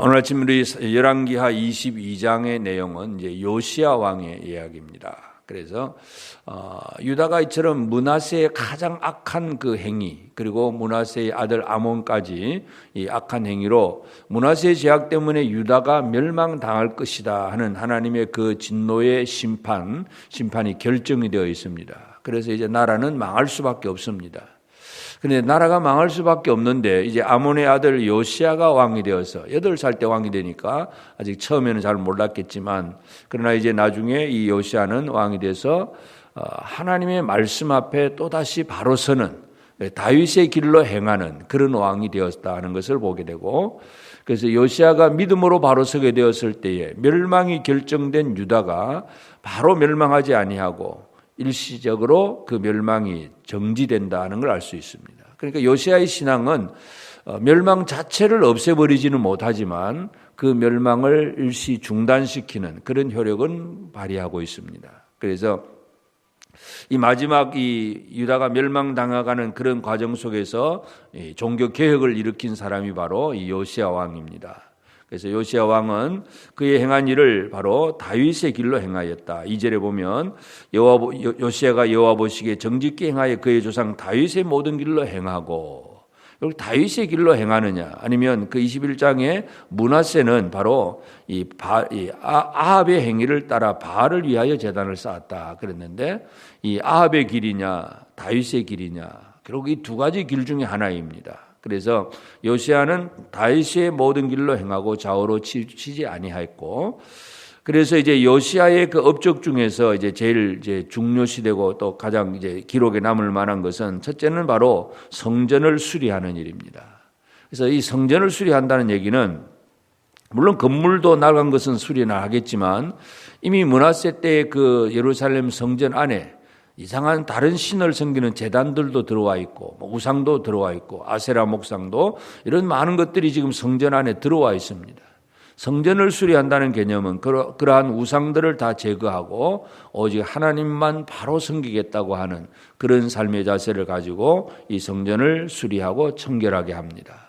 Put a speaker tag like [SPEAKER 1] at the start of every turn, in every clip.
[SPEAKER 1] 오늘 아침 우리 열왕기하 22장의 내용은 이제 요시아 왕의 이야기입니다. 그래서 어, 유다가 이처럼 문하세의 가장 악한 그 행위 그리고 문하세의 아들 아몬까지 이 악한 행위로 문하세의 제약 때문에 유다가 멸망당할 것이다 하는 하나님의 그 진노의 심판 심판이 결정이 되어 있습니다. 그래서 이제 나라는 망할 수밖에 없습니다. 근데 나라가 망할 수밖에 없는데 이제 아몬의 아들 요시아가 왕이 되어서 여덟 살때 왕이 되니까 아직 처음에는 잘 몰랐겠지만 그러나 이제 나중에 이 요시아는 왕이 돼서 어, 하나님의 말씀 앞에 또다시 바로 서는 다윗의 길로 행하는 그런 왕이 되었다는 것을 보게 되고 그래서 요시아가 믿음으로 바로 서게 되었을 때에 멸망이 결정된 유다가 바로 멸망하지 아니하고 일시적으로 그 멸망이 정지된다는 걸 알 수 있습니다. 그러니까 요시아의 신앙은 어, 멸망 자체를 없애버리지는 못하지만 그 멸망을 일시 중단시키는 그런 효력은 발휘하고 있습니다. 그래서 이 마지막 이 유다가 멸망당하가는 그런 과정 속에서 종교 개혁을 일으킨 사람이 바로 이 요시아 왕입니다. 그래서 요시아 왕은 그의 행한 일을 바로 다윗의 길로 행하였다. 이 절에 보면 여호와 요시아가 여호와 보시기에 정직히 행하여 그의 조상 다윗의 모든 길로 행하고 여기 다윗의 길로 행하느냐 아니면 그 21장에 문하세는 바로 이, 바, 이 아, 아합의 행위를 따라 바알을 위하여 재단을 쌓았다 그랬는데 이 아합의 길이냐 다윗의 길이냐 결국 이 두 가지 길 중에 하나입니다. 그래서 요시아는 다윗의 모든 길로 행하고 좌우로 치지 아니하였고 그래서 이제 요시아의 그 업적 중에서 이제 제일 이제 중요시되고 또 가장 이제 기록에 남을 만한 것은 첫째는 바로 성전을 수리하는 일입니다. 그래서 이 성전을 수리한다는 얘기는 물론 건물도 낡은 것은 수리나 하겠지만 이미 문화세 때의 그 예루살렘 성전 안에 이상한 다른 신을 섬기는 재단들도 들어와 있고 뭐 우상도 들어와 있고 아세라 목상도 이런 많은 것들이 지금 성전 안에 들어와 있습니다. 성전을 수리한다는 개념은 그러한 우상들을 다 제거하고 오직 하나님만 바로 섬기겠다고 하는 그런 삶의 자세를 가지고 이 성전을 수리하고 청결하게 합니다.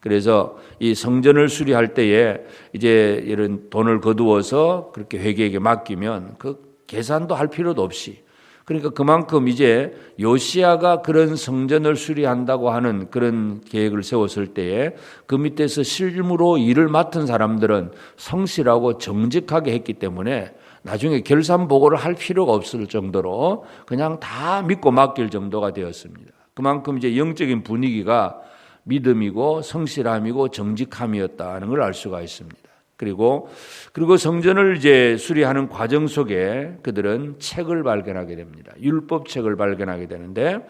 [SPEAKER 1] 그래서 이 성전을 수리할 때에 이제 이런 돈을 거두어서 그렇게 회계에게 맡기면 그 계산도 할 필요도 없이 그러니까 그만큼 이제 요시아가 그런 성전을 수리한다고 하는 그런 계획을 세웠을 때에 그 밑에서 실무로 일을 맡은 사람들은 성실하고 정직하게 했기 때문에 나중에 결산 보고를 할 필요가 없을 정도로 그냥 다 믿고 맡길 정도가 되었습니다. 그만큼 이제 영적인 분위기가 믿음이고 성실함이고 정직함이었다는 걸 알 수가 있습니다. 그리고 그리고 성전을 이제 수리하는 과정 속에 그들은 책을 발견하게 됩니다. 율법 책을 발견하게 되는데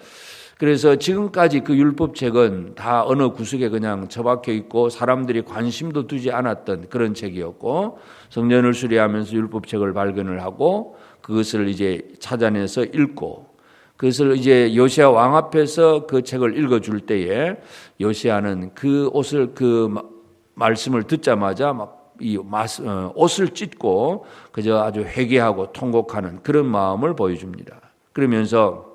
[SPEAKER 1] 그래서 지금까지 그 율법 책은 다 어느 구석에 그냥 처박혀 있고 사람들이 관심도 두지 않았던 그런 책이었고 성전을 수리하면서 율법 책을 발견을 하고 그것을 이제 찾아내서 읽고 그것을 이제 요시아 왕 앞에서 그 책을 읽어줄 때에 요시아는 그 옷을 그 말씀을 듣자마자 막 이 어, 옷을 찢고 그저 아주 회개하고 통곡하는 그런 마음을 보여줍니다. 그러면서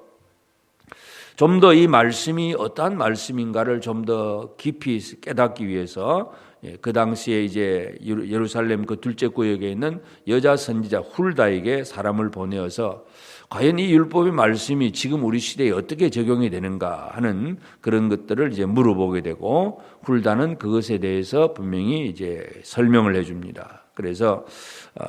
[SPEAKER 1] 좀 더 이 말씀이 어떠한 말씀인가를 좀 더 깊이 깨닫기 위해서 예, 그 당시에 이제 예루살렘 그 둘째 구역에 있는 여자 선지자 훌다에게 사람을 보내어서 과연 이 율법의 말씀이 지금 우리 시대에 어떻게 적용이 되는가 하는 그런 것들을 이제 물어보게 되고 훌다는 그것에 대해서 분명히 이제 설명을 해줍니다. 그래서 어,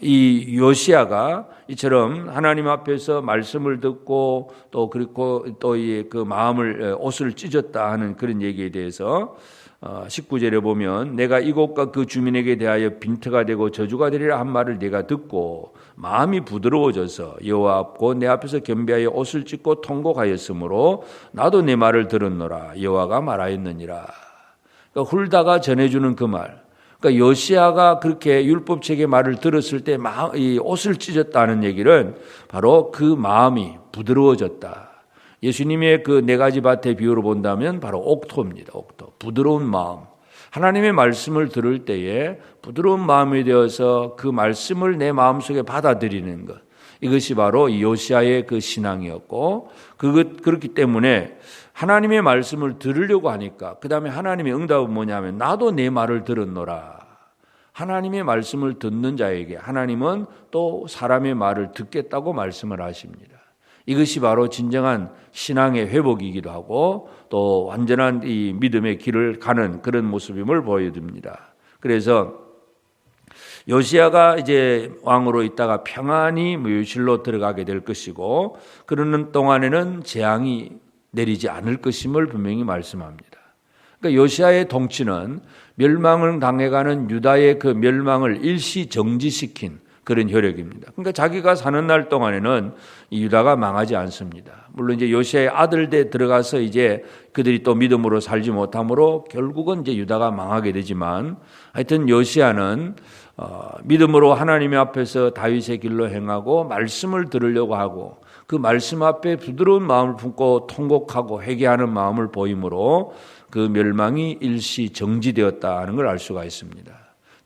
[SPEAKER 1] 이 요시아가 이처럼 하나님 앞에서 말씀을 듣고 또 그리고 또그 마음을 옷을 찢었다 하는 그런 얘기에 대해서 19절에 어, 보면 내가 이곳과 그 주민에게 대하여 빈트가 되고 저주가 되리라 한 말을 내가 듣고 마음이 부드러워져서 여호와 앞고 내 앞에서 겸비하여 옷을 찢고 통곡하였으므로 나도 내 말을 들었노라 여호와가 말하였느니라. 그러니까 훌다가 전해주는 그 말. 그러니까 요시아가 그렇게 율법책의 말을 들었을 때 옷을 찢었다는 얘기는 바로 그 마음이 부드러워졌다. 예수님의 그 네 가지 밭의 비유로 본다면 바로 옥토입니다. 옥토. 부드러운 마음. 하나님의 말씀을 들을 때에 부드러운 마음이 되어서 그 말씀을 내 마음속에 받아들이는 것. 이것이 바로 요시아의 그 신앙이었고 그것 그렇기 때문에 하나님의 말씀을 들으려고 하니까 그 다음에 하나님의 응답은 뭐냐면 나도 내 말을 들었노라. 하나님의 말씀을 듣는 자에게 하나님은 또 사람의 말을 듣겠다고 말씀을 하십니다. 이것이 바로 진정한 신앙의 회복이기도 하고 또 완전한 이 믿음의 길을 가는 그런 모습임을 보여줍니다. 그래서 요시아가 이제 왕으로 있다가 평안히 묘실로 들어가게 될 것이고 그러는 동안에는 재앙이 내리지 않을 것임을 분명히 말씀합니다. 그러니까 요시아의 통치는 멸망을 당해가는 유다의 그 멸망을 일시 정지시킨 그런 효력입니다. 그러니까 자기가 사는 날 동안에는 유다가 망하지 않습니다. 물론 이제 요시아의 아들대 들어가서 이제 그들이 또 믿음으로 살지 못하므로 결국은 이제 유다가 망하게 되지만 하여튼 요시아는 어, 믿음으로 하나님 의 앞에서 다윗의 길로 행하고 말씀을 들으려고 하고 그 말씀 앞에 부드러운 마음을 품고 통곡하고 회개하는 마음을 보이므로 그 멸망이 일시 정지되었다는 걸 알 수가 있습니다.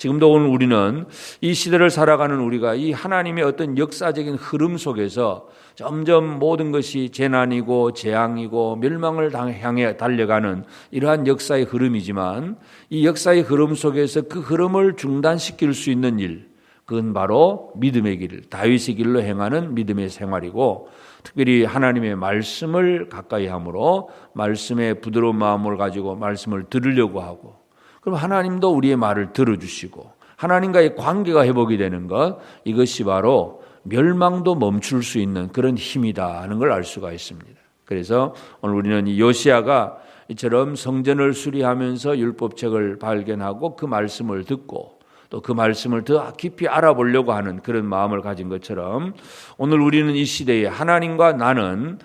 [SPEAKER 1] 지금도 오늘 우리는 이 시대를 살아가는 우리가 이 하나님의 어떤 역사적인 흐름 속에서 점점 모든 것이 재난이고 재앙이고 멸망을 향해 달려가는 이러한 역사의 흐름이지만 이 역사의 흐름 속에서 그 흐름을 중단시킬 수 있는 일, 그건 바로 믿음의 길, 다윗의 길로 행하는 믿음의 생활이고 특별히 하나님의 말씀을 가까이 함으로 말씀의 부드러운 마음을 가지고 말씀을 들으려고 하고 그럼 하나님도 우리의 말을 들어주시고 하나님과의 관계가 회복이 되는 것 이것이 바로 멸망도 멈출 수 있는 그런 힘이다 하는 걸 알 수가 있습니다. 그래서 오늘 우리는 요시아가 이처럼 성전을 수리하면서 율법책을 발견하고 그 말씀을 듣고 또 그 말씀을 더 깊이 알아보려고 하는 그런 마음을 가진 것처럼 오늘 우리는 이 시대에 하나님과 나는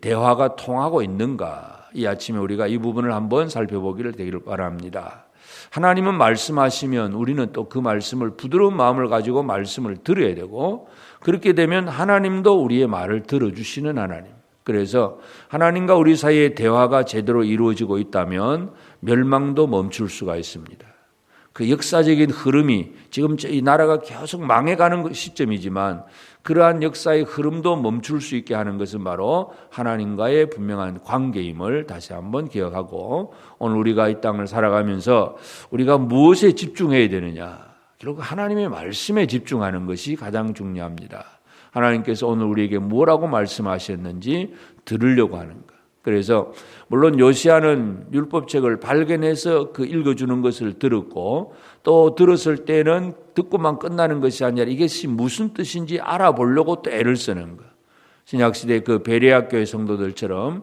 [SPEAKER 1] 대화가 통하고 있는가 이 아침에 우리가 이 부분을 한번 살펴보기를 되기를 바랍니다. 하나님은 말씀하시면 우리는 또 그 말씀을 부드러운 마음을 가지고 말씀을 들어야 되고 그렇게 되면 하나님도 우리의 말을 들어주시는 하나님. 그래서 하나님과 우리 사이의 대화가 제대로 이루어지고 있다면 멸망도 멈출 수가 있습니다. 그 역사적인 흐름이 지금 이 나라가 계속 망해가는 시점이지만 그러한 역사의 흐름도 멈출 수 있게 하는 것은 바로 하나님과의 분명한 관계임을 다시 한번 기억하고 오늘 우리가 이 땅을 살아가면서 우리가 무엇에 집중해야 되느냐 결국 하나님의 말씀에 집중하는 것이 가장 중요합니다. 하나님께서 오늘 우리에게 뭐라고 말씀하셨는지 들으려고 하는 것. 그래서 물론 요시아는 율법책을 발견해서 그 읽어주는 것을 들었고 또 들었을 때는 듣고만 끝나는 것이 아니라 이것이 무슨 뜻인지 알아보려고 또 애를 쓰는 것. 신약시대 그 베레학교의 성도들처럼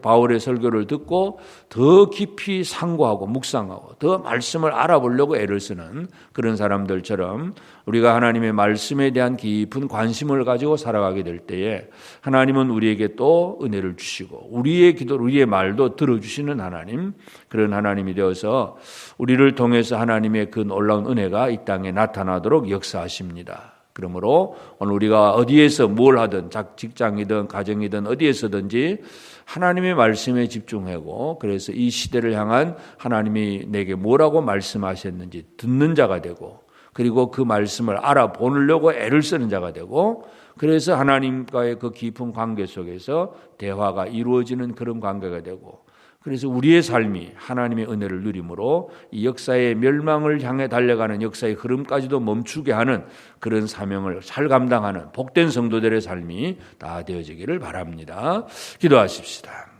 [SPEAKER 1] 바울의 설교를 듣고 더 깊이 상고하고 묵상하고 더 말씀을 알아보려고 애를 쓰는 그런 사람들처럼 우리가 하나님의 말씀에 대한 깊은 관심을 가지고 살아가게 될 때에 하나님은 우리에게 또 은혜를 주시고 우리의 기도, 우리의 말도 들어주시는 하나님 그런 하나님이 되어서 우리를 통해서 하나님의 그 놀라운 은혜가 이 땅에 나타나도록 역사하십니다. 그러므로 오늘 우리가 어디에서 뭘 하든 직장이든 가정이든 어디에서든지 하나님의 말씀에 집중하고 그래서 이 시대를 향한 하나님이 내게 뭐라고 말씀하셨는지 듣는 자가 되고 그리고 그 말씀을 알아보려고 애를 쓰는 자가 되고 그래서 하나님과의 그 깊은 관계 속에서 대화가 이루어지는 그런 관계가 되고 그래서 우리의 삶이 하나님의 은혜를 누림으로 이 역사의 멸망을 향해 달려가는 역사의 흐름까지도 멈추게 하는 그런 사명을 잘 감당하는 복된 성도들의 삶이 다 되어지기를 바랍니다. 기도하십시다.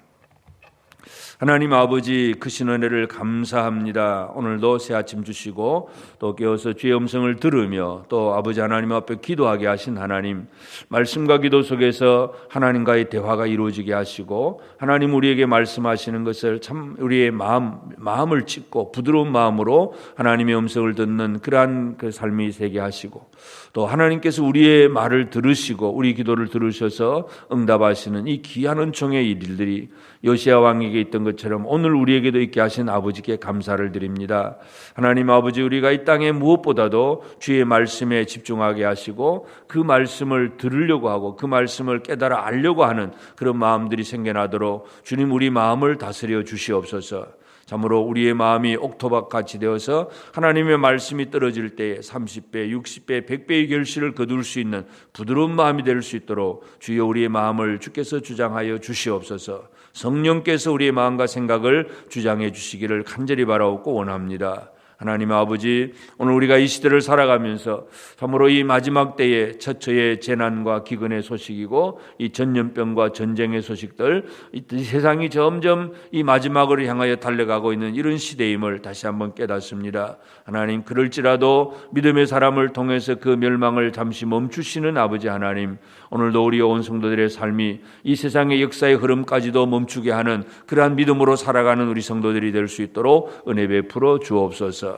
[SPEAKER 1] 하나님 아버지 크신 은혜를 감사합니다. 오늘도 새 아침 주시고 또 깨어서 주의 음성을 들으며 또 아버지 하나님 앞에 기도하게 하신 하나님 말씀과 기도 속에서 하나님과의 대화가 이루어지게 하시고 하나님 우리에게 말씀하시는 것을 참 우리의 마음 마음을 찢고 부드러운 마음으로 하나님의 음성을 듣는 그러한 그 삶이 되게 하시고 또 하나님께서 우리의 말을 들으시고 우리 기도를 들으셔서 응답하시는 이 귀한 은총의 일들이 요시아 왕에게 있던 것 처럼 오늘 우리에게도 있게 하신 아버지께 감사를 드립니다. 하나님 아버지 우리가 이 땅에 무엇보다도 주의 말씀에 집중하게 하시고 그 말씀을 들으려고 하고 그 말씀을 깨달아 알려고 하는 그런 마음들이 생겨나도록 주님 우리 마음을 다스려 주시옵소서. 참으로 우리의 마음이 옥토박 같이 되어서 하나님의 말씀이 떨어질 때에 30배, 60배, 100배의 결실을 거둘 수 있는 부드러운 마음이 될 수 있도록 주여 우리의 마음을 주께서 주장하여 주시옵소서. 성령께서 우리의 마음과 생각을 주장해 주시기를 간절히 바라옵고 원합니다. 하나님 아버지, 오늘 우리가 이 시대를 살아가면서 참으로 이 마지막 때의 처처의 재난과 기근의 소식이고 이 전염병과 전쟁의 소식들, 이 세상이 점점 이 마지막을 향하여 달려가고 있는 이런 시대임을 다시 한번 깨닫습니다. 하나님, 그럴지라도 믿음의 사람을 통해서 그 멸망을 잠시 멈추시는 아버지 하나님, 오늘도 우리 온 성도들의 삶이 이 세상의 역사의 흐름까지도 멈추게 하는 그러한 믿음으로 살아가는 우리 성도들이 될 수 있도록 은혜 베풀어 주옵소서.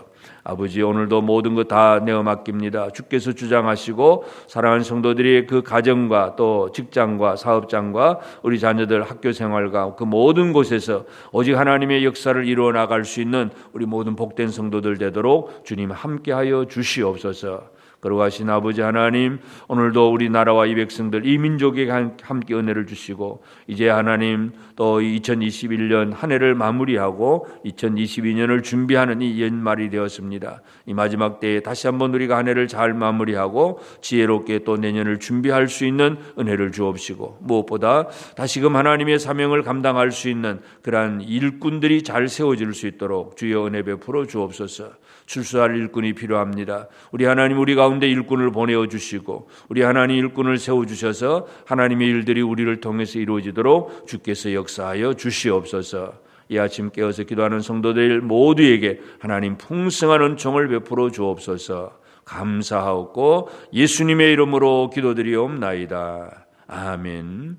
[SPEAKER 1] 아버지 오늘도 모든 것 다 내어 맡깁니다. 주께서 주장하시고 사랑하는 성도들이 그 가정과 또 직장과 사업장과 우리 자녀들 학교 생활과 그 모든 곳에서 오직 하나님의 역사를 이루어 나갈 수 있는 우리 모든 복된 성도들 되도록 주님 함께하여 주시옵소서. 거룩하신 아버지 하나님, 오늘도 우리 나라와 이 백성들, 이 민족에게 함께 은혜를 주시고, 이제 하나님 또 2021년 한 해를 마무리하고 2022년을 준비하는 이 연말이 되었습니다. 이 마지막 때에 다시 한번 우리가 한 해를 잘 마무리하고 지혜롭게 또 내년을 준비할 수 있는 은혜를 주옵시고, 무엇보다 다시금 하나님의 사명을 감당할 수 있는 그러한 일꾼들이 잘 세워질 수 있도록 주여 은혜 베풀어 주옵소서. 출소할 일꾼이 필요합니다. 우리 하나님 우리 가운데 일꾼을 보내어 주시고 우리 하나님 일꾼을 세워 주셔서 하나님의 일들이 우리를 통해서 이루어지도록 주께서 역사하여 주시옵소서. 이 아침 깨어서 기도하는 성도들 모두에게 하나님 풍성한 은총을 베풀어 주옵소서. 감사하옵고 예수님의 이름으로 기도드리옵나이다. 아멘.